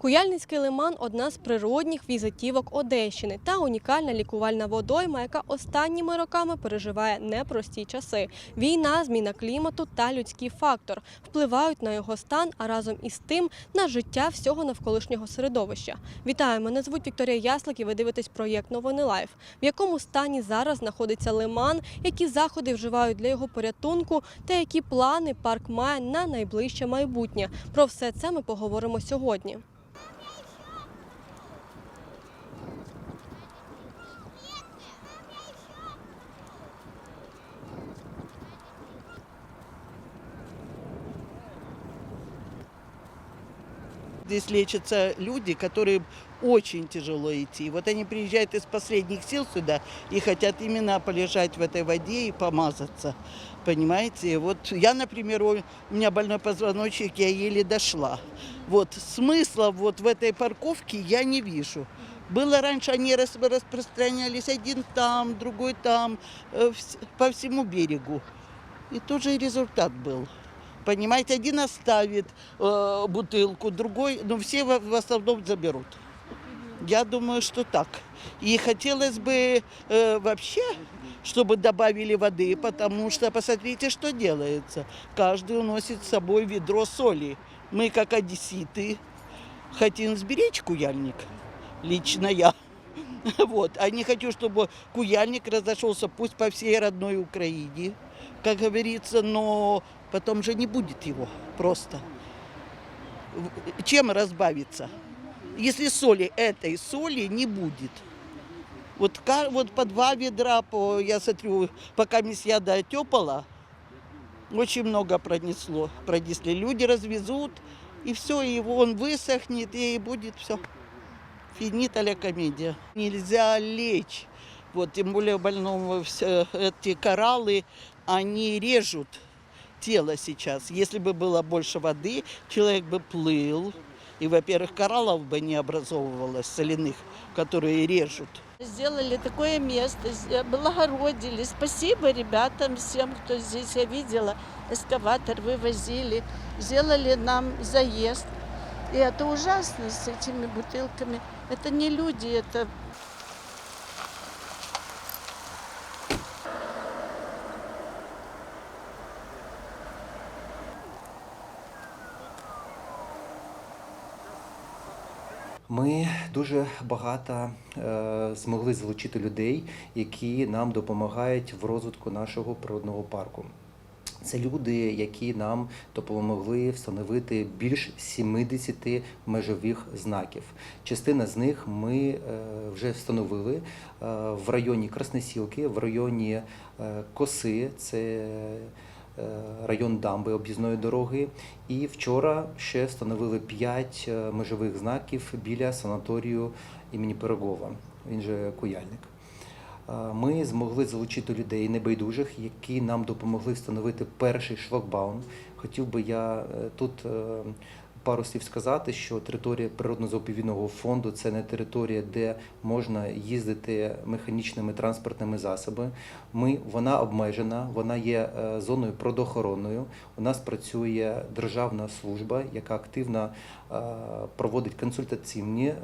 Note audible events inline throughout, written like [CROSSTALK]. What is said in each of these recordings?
Куяльницький лиман одна з природних візитівок Одещини та унікальна лікувальна водойма, яка останніми роками переживає непрості часи. Війна, зміна клімату та людський фактор впливають на його стан, а разом із тим на життя всього навколишнього середовища. Вітаю, мене звуть Вікторія Яслик і ви дивитесь проєкт Новини Лайф. В якому стані зараз знаходиться лиман, які заходи вживають для його порятунку та які плани парк має на найближче майбутнє. Про все це ми поговоримо сьогодні. Здесь лечатся люди, которым очень тяжело идти. Вот они приезжают из последних сил сюда и хотят именно полежать в этой воде и помазаться. Понимаете? Вот я, например, у меня больной позвоночник, я еле дошла. Вот смысла вот в этой парковке я не вижу. Было раньше, они рас- распространялись один там, другой там, э, по всему берегу. И тот же результат был. Понимаете, один оставит э, бутылку, другой, но все в, в основном заберут. Я думаю, что так. И хотелось бы э, вообще, чтобы добавили воды, потому что посмотрите, что делается. Каждый уносит с собой ведро соли. Мы, как одесситы, хотим сберечь куяльник. Лично я. [LAUGHS] Вот. А не хочу, чтобы куяльник разошелся пусть по всей родной Украине, как говорится, но потом же не будет его просто. Чем разбавиться? Если соли, этой соли не будет. Вот, вот по два ведра, по, я смотрю, пока я дотепала, очень много пронесло. Пронесли. Люди развезут, и все, и он высохнет, и будет все. Финита ля комедия. Нельзя лечь. Вот, тем более больному все эти кораллы, они режут тело сейчас. Если бы было больше воды, человек бы плыл. И, во-первых, кораллов бы не образовывалось соляных, которые режут. Сделали такое место, с- облагородили. Спасибо ребятам, всем, кто здесь, я видела, эскаватор вывозили, сделали нам заезд. И это ужасно с этими бутылками. Это не люди, это Ми дуже багато е, змогли залучити людей, які нам допомагають в розвитку нашого природного парку. Це люди, які нам допомогли встановити більш 70 межових знаків. Частина з них ми е, вже встановили е, в районі Красносілки, в районі е, Коси. Це район дамби об'їзної дороги. І вчора ще встановили 5 межових знаків біля санаторію імені Пирогова, він же Куяльник. Е, Ми змогли залучити людей небайдужих, які нам допомогли встановити перший шлагбаум. Хотів би я е, тут е, пару слів сказати, що територія природно-заповідного фонду це не територія, де можна їздити механічними транспортними засобами. Ми, вона обмежена, вона є е, зоною природоохоронною. У нас працює державна служба, яка активно е, проводить консультаційні е,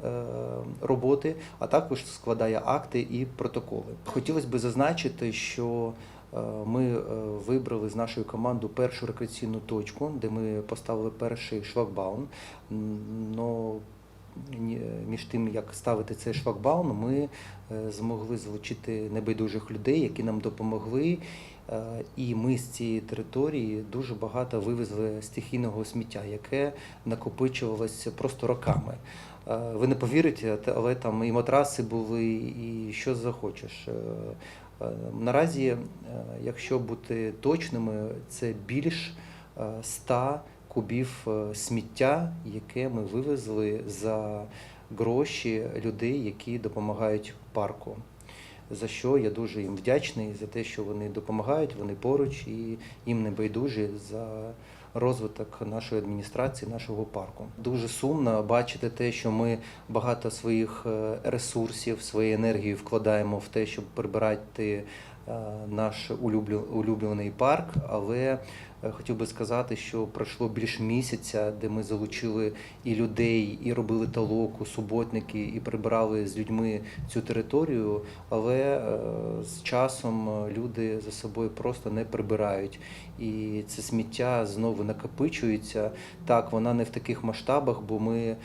роботи, а також складає акти і протоколи. Хотілося б зазначити, що ми е, вибрали з нашою командою першу рекреаційну точку, де ми поставили перший шлагбаум. Но між тим, як ставити цей шлагбаум, ми е, змогли залучити небайдужих людей, які нам допомогли. Е, І ми з цієї території дуже багато вивезли стихійного сміття, яке накопичувалося просто роками. Е, Ви не повірите, але там і матраси були, і що захочеш. Е, Наразі, е, якщо бути точними, це більш е, 100 кубів е, сміття, яке ми вивезли за гроші людей, які допомагають парку. За що я дуже їм вдячний за те, що вони допомагають, вони поруч і їм не байдужі за розвиток нашої адміністрації, нашого парку. Дуже сумно бачити те, що ми багато своїх е, ресурсів, своєї енергії вкладаємо в те, щоб прибирати наш улюблю- улюблений парк, але е, хотів би сказати, що пройшло більше місяця, де ми залучили і людей, і робили толоку, суботники, і прибирали з людьми цю територію. Але е, з часом е, люди за собою просто не прибирають. І це сміття знову накопичується. Так, вона не в таких масштабах, бо ми е,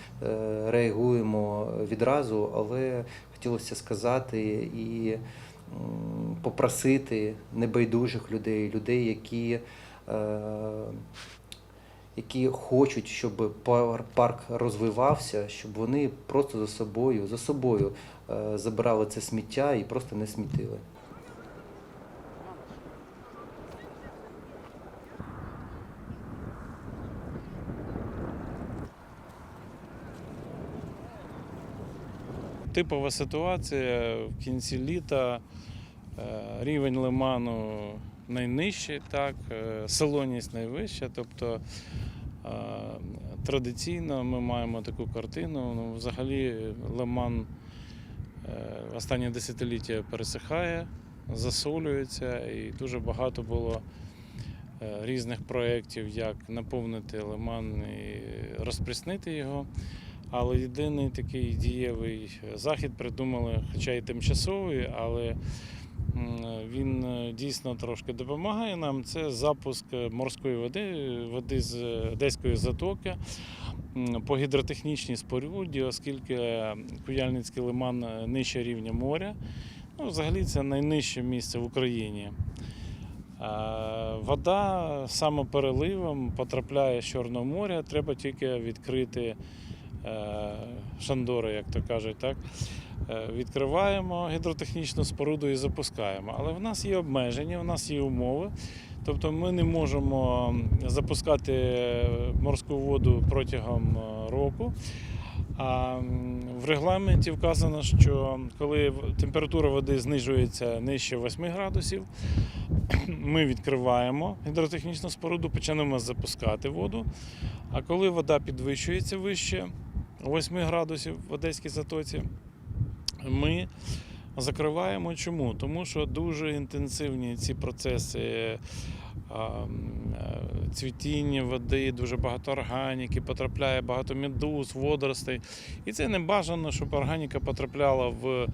реагуємо відразу, але хотілося сказати і попросити небайдужих людей, людей, які, е, які хочуть, щоб пар- парк розвивався, щоб вони просто за собою, за собою е, забирали це сміття і просто не смітили. Типова ситуація в кінці літа, е, рівень лиману найнижчий, так, е, солоність найвища. Тобто е, традиційно ми маємо таку картину. Ну, взагалі лиман останнє десятиліття пересихає, засолюється, і дуже багато було різних проєктів, як наповнити лиман і розпріснити його. Але єдиний такий дієвий захід придумали, хоча й тимчасовий, але він е, дійсно трошки допомагає нам. Це запуск морської води, води з Одеської затоки по гідротехнічній споруді, оскільки Куяльницький лиман нижче рівня моря. Ну, взагалі це найнижче місце в Україні. Е, Вода самопереливом потрапляє з Чорного моря, треба тільки відкрити е, шандори, як то кажуть, так? Е, Відкриваємо гідротехнічну споруду і запускаємо. Але в нас є обмеження, в нас є умови. Тобто ми не можемо запускати морську воду протягом е, року. А в регламенті вказано, що коли температура води знижується нижче 8 градусів, [CLEARS THROAT] ми відкриваємо гідротехнічну споруду, почнемо запускати воду. А коли вода підвищується вище 8 градусів в Одеській затоці, ми закриваємо. Чому? Тому що дуже інтенсивні ці процеси е, цвітіння води, дуже багато органіки, потрапляє багато медуз, водоростей. І це не бажано, щоб органіка потрапляла в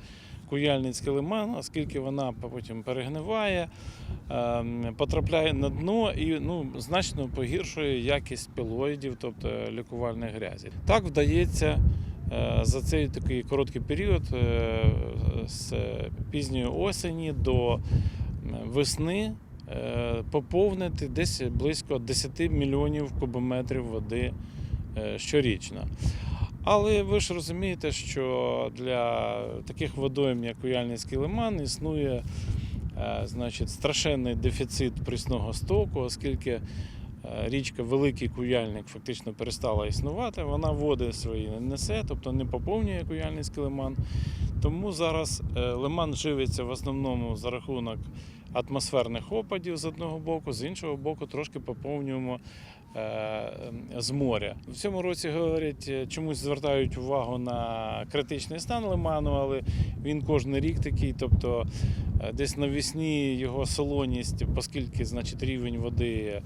Куяльницький лиман, оскільки вона потім перегниває, ем, потрапляє на дно і ну, значно погіршує якість пілоїдів, тобто лікувальної грязі. Так вдається е, за цей такий короткий період е, з пізньої осені до весни е, поповнити десь близько 10 мільйонів кубометрів води щорічно. Але ви ж розумієте, що для таких водойм, як Куяльницький лиман, існує е, значить, страшенний дефіцит прісного стоку, оскільки е, річка Великий Куяльник фактично перестала існувати, вона води свої не несе, тобто не поповнює Куяльницький лиман. Тому зараз е, лиман живиться в основному за рахунок атмосферних опадів з одного боку, з іншого боку, трошки поповнюємо з моря. В цьому році говорять, е, чомусь звертають увагу на критичний стан лиману, але він кожен рік такий. Тобто е, десь навесні його солоність, оскільки значить, рівень води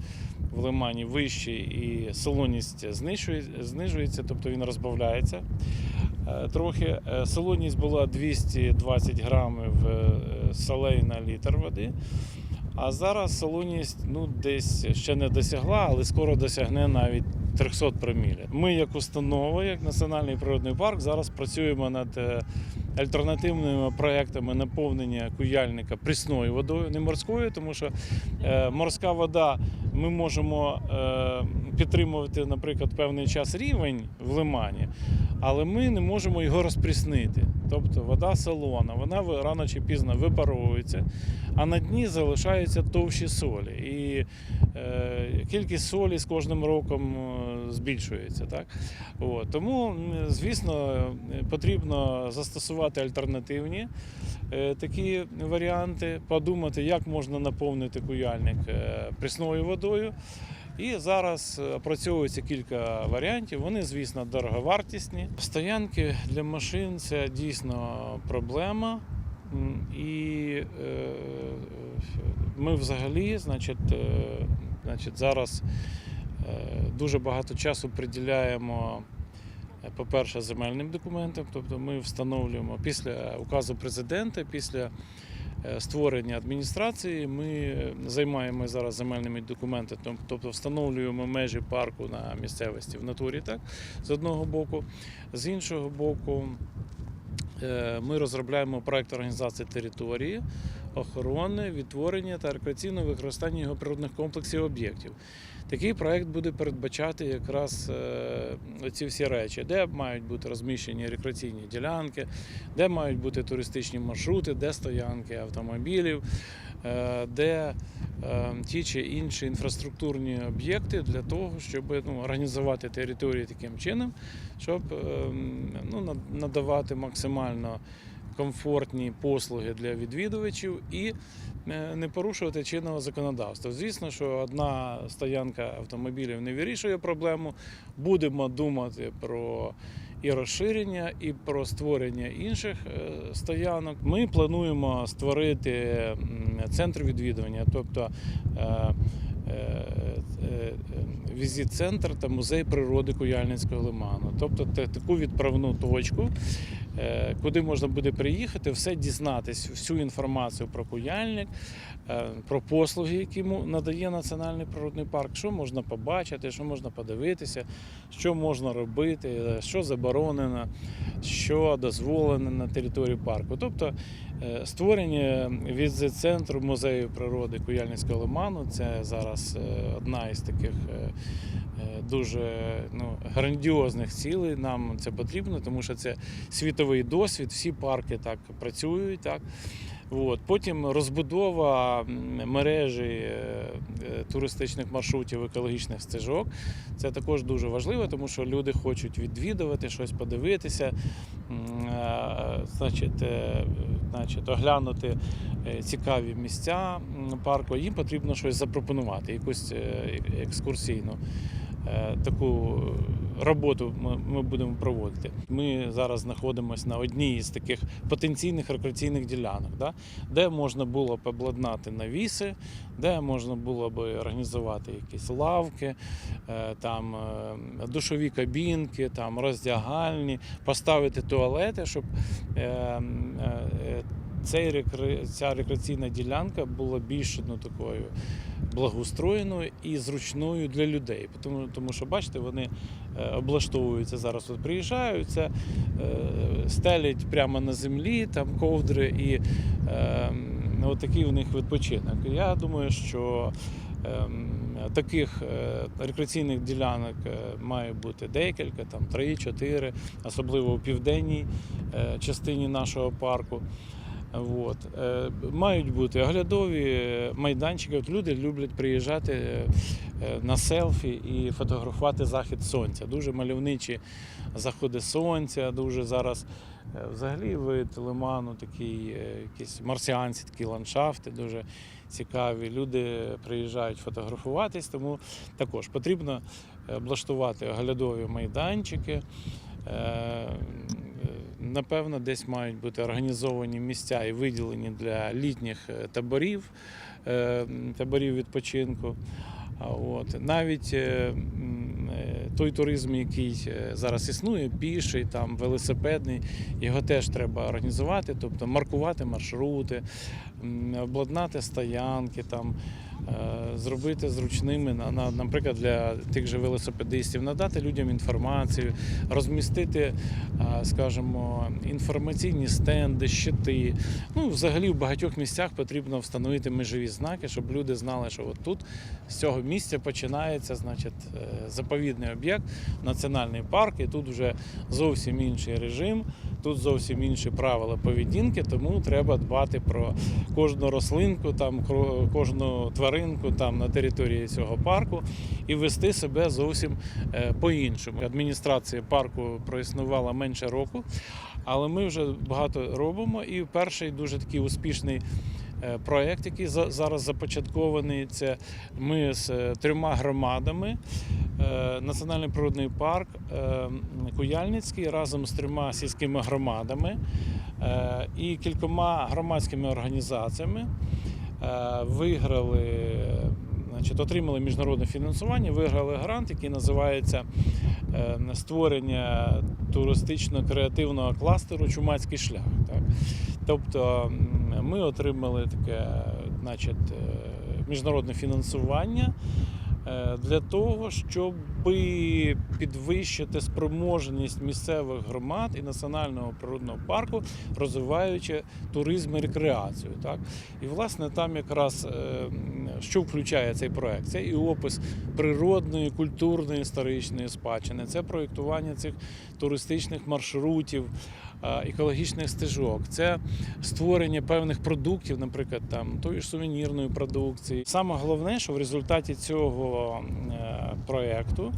в лимані вищий і солоність знижує- знижується, тобто він розбавляється. Е, Трохи Е, солоність була 220 грамів е, солей на літр води. А зараз солоність ну, десь ще не досягла, але скоро досягне навіть 300 промілів. Ми, як установа, як Національний природний парк, зараз працюємо над е, альтернативними проектами наповнення куяльника прісною водою, не морською, тому що е, морська вода ми можемо е, підтримувати, наприклад, певний час рівень в лимані, але ми не можемо його розпріснити. Тобто вода солона, вона рано чи пізно випаровується, а на дні залишаються товщі солі. І е, кількість солі з кожним роком е, збільшується. Так? От. Тому, звісно, потрібно застосувати альтернативні е, такі варіанти, подумати, як можна наповнити куяльник е, прісною водою. І зараз е, опрацьовується кілька варіантів. Вони, звісно, дороговартісні. Стоянки для машин це дійсно проблема. І е, ми взагалі, значить, е, значить, зараз е, дуже багато часу приділяємо, е, по-перше, земельним документам. Тобто ми встановлюємо після указу президента, після е, створення адміністрації, ми займаємо зараз земельними документами, тобто встановлюємо межі парку на місцевості в натурі, так, з одного боку. З іншого боку, е, ми розробляємо проект організації території, охорони, відтворення та рекреаційного використання його природних комплексів і об'єктів. Такий проект буде передбачати якраз е, ці всі речі, де мають бути розміщені рекреаційні ділянки, де мають бути туристичні маршрути, де стоянки автомобілів, е, де е, ті чи інші інфраструктурні об'єкти для того, щоб ну, організувати території таким чином, щоб е, ну, надавати максимально комфортні послуги для відвідувачів і е, не порушувати чинного законодавства. Звісно, що одна стоянка автомобілів не вирішує проблему. Будемо думати про і розширення, і про створення інших е, стоянок. Ми плануємо створити центр відвідування, тобто е, е, е, візит-центр та музей природи Куяльницького лиману. Тобто таку відправну точку, куди можна буде приїхати, все дізнатись, всю інформацію про Куяльник, е, про послуги, які надає Національний природний парк, що можна побачити, що можна подивитися, що можна робити, е, що заборонено, що дозволено на території парку. Тобто е, створення візит-центру музею природи Куяльницького лиману це зараз е, одна із таких е, дуже ну, грандіозних цілей. Нам це потрібно, тому що це світовий досвід, всі парки так працюють. Так. От. Потім розбудова мережі е, е, туристичних маршрутів екологічних стежок. Це також дуже важливо, тому що люди хочуть відвідувати, щось подивитися, е, значить, значить, оглянути цікаві місця парку. Їм потрібно щось запропонувати, якусь екскурсійну таку роботу ми, будемо проводити. Ми зараз знаходимося на одній із таких потенційних рекреаційних ділянок, да, де можна було б обладнати навіси, де можна було б організувати якісь лавки, е, там е, душові кабінки, там роздягальні, поставити туалети, щоб е, е, цей ця рекреаційна ділянка була більш ну, такою благоустроєною і зручною для людей. Тому, тому що, бачите, вони е, облаштовуються зараз. От приїжджають, це, е, стелять прямо на землі, там ковдри і е, от такий у них відпочинок. Я думаю, що ем, таких е, рекреаційних ділянок має бути декілька, там 3-4, особливо у південній частині нашого парку. От. Е, Мають бути оглядові майданчики. От люди люблять приїжджати е, на селфі і фотографувати захід сонця. Дуже мальовничі заходи сонця, дуже зараз е, взагалі вид лиману, такий, е, якісь марсіанці, такі ландшафти, дуже цікаві. Люди приїжджають фотографуватись, тому також потрібно е, облаштувати оглядові майданчики. Напевно, десь мають бути організовані місця і виділені для літніх е, таборів, е, таборів відпочинку. От. Навіть е, той туризм, який зараз існує, піший, там, велосипедний, його теж треба організувати, тобто маркувати маршрути, обладнати стоянки, там, зробити зручними, на- на- наприклад, для тих же велосипедистів, надати людям інформацію, розмістити, е, скажімо, інформаційні стенди, щити. Ну, взагалі в багатьох місцях потрібно встановити межові знаки, щоб люди знали, що от тут з цього місця починається значить, е, заповідний об'єкт, національний парк, і тут вже зовсім інший режим, тут зовсім інші правила поведінки, тому треба дбати про кожну рослинку, там, кро- тваринку там, на території цього парку і вести себе зовсім е, по-іншому. Адміністрація парку проіснувала менше року, але ми вже багато робимо. І перший дуже такий успішний е, проект, який зараз започаткований, це ми з е, трьома громадами. Національний природний парк Куяльницький разом з трьома сільськими громадами і кількома громадськими організаціями виграли, значить, отримали міжнародне фінансування, виграли грант, який називається е, створення туристично-креативного кластеру Чумацький шлях. Так? Тобто ми отримали таке значить, е, міжнародне фінансування е, для того, щоб підвищити спроможність місцевих громад і національного природного парку, розвиваючи туризм і рекреацію. Так? І власне там якраз е, що включає цей проект? Це і опис природної, культурної, історичної спадщини, це проєктування цих туристичних маршрутів, е, екологічних стежок, це створення певних продуктів, наприклад, там тої ж сувенірної продукції. Саме головне, що в результаті цього е, проєкту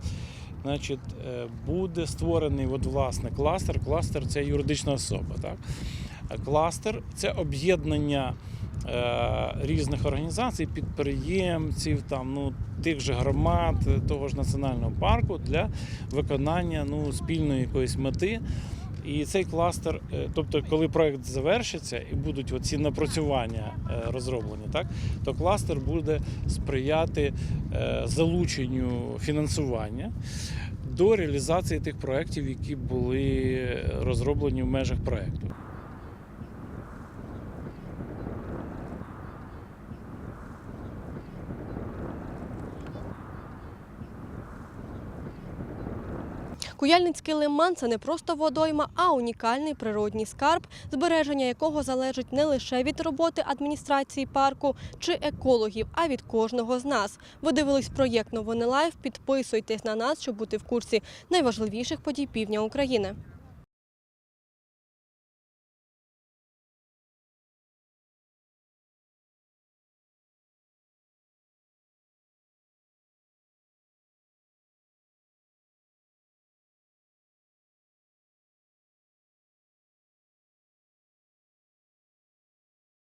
значить, е, буде створений от, власне кластер. Кластер це юридична особа. Так? Кластер це об'єднання різних організацій, підприємців, там, ну, тих же громад, е, того ж національного парку для виконання ну, спільної якоїсь мети. І цей кластер, е, тобто, коли проект завершиться і будуть оці напрацювання е, розроблені, так то кластер буде сприяти е, залученню фінансування до реалізації тих проєктів, які були розроблені в межах проєкту. Куяльницький лиман це не просто водойма, а унікальний природній скарб, збереження якого залежить не лише від роботи адміністрації парку чи екологів, а від кожного з нас. Ви дивились проєкт Новини Лайф. Підписуйтесь на нас, щоб бути в курсі найважливіших подій півдня України.